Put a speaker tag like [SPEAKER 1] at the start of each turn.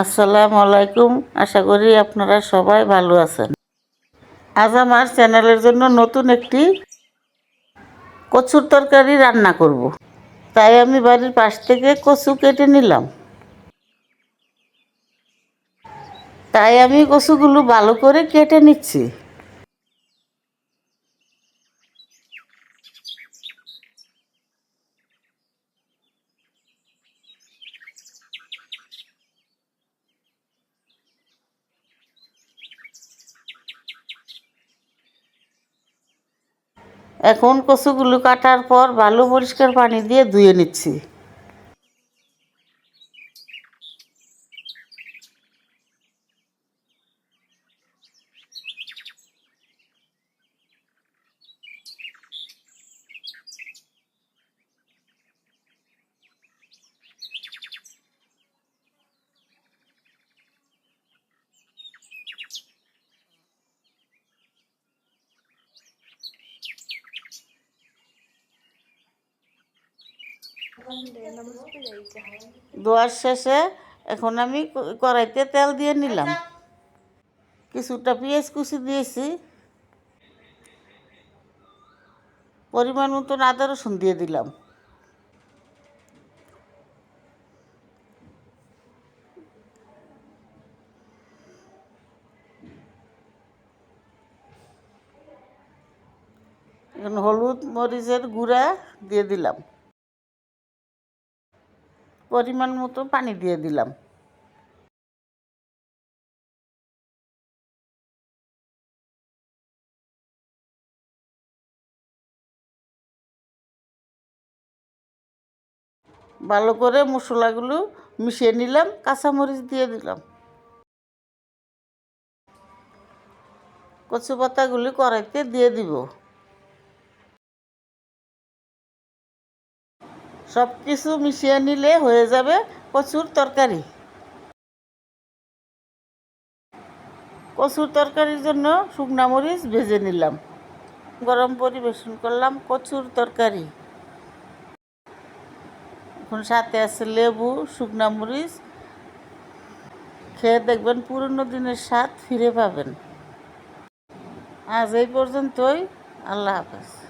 [SPEAKER 1] আসসালামু আলাইকুম। আশা করি আপনারা সবাই ভালো আছেন। আজ আমার চ্যানেলের জন্য নতুন একটি কচুর তরকারি রান্না করব। তাই আমি বাড়ির পাশ থেকে কচু কেটে নিলাম। তাই আমি কচুগুলো ভালো করে কেটে নিচ্ছি। এখন কচুগুলো কাটার পর ভালো পরিষ্কার পানি দিয়ে ধুয়ে নিচ্ছি। ধোয়ার শেষে এখন আমি কড়াইতে তেল দিয়ে নিলাম। কিছুটা পেঁয়াজ কুচি দিয়েছি। পরিমাণ মতন আদা রসুন দিয়ে দিলাম। হলুদ মরিচের গুঁড়া দিয়ে দিলাম। পরিমাণ মতো পানি দিয়ে দিলাম। ভালো করে মশলাগুলো মিশিয়ে নিলাম, কাঁচামরিচ দিয়ে দিলাম। কচু পাতাগুলি কড়াইতে দিয়ে দিব। সব কিছু মিশিয়ে নিলে হয়ে যাবে কচুর তরকারি। কচুর তরকারির জন্য শুকনা মরিচ ভেজে নিলাম। গরম পরিবেশন করলাম কচুর তরকারি। এখন সাথে আছে লেবু, শুকনা মরিচ। খেয়ে দেখবেন পুরনো দিনের স্বাদ ফিরে পাবেন। আজ এই পর্যন্তই। আল্লাহ হাফেজ।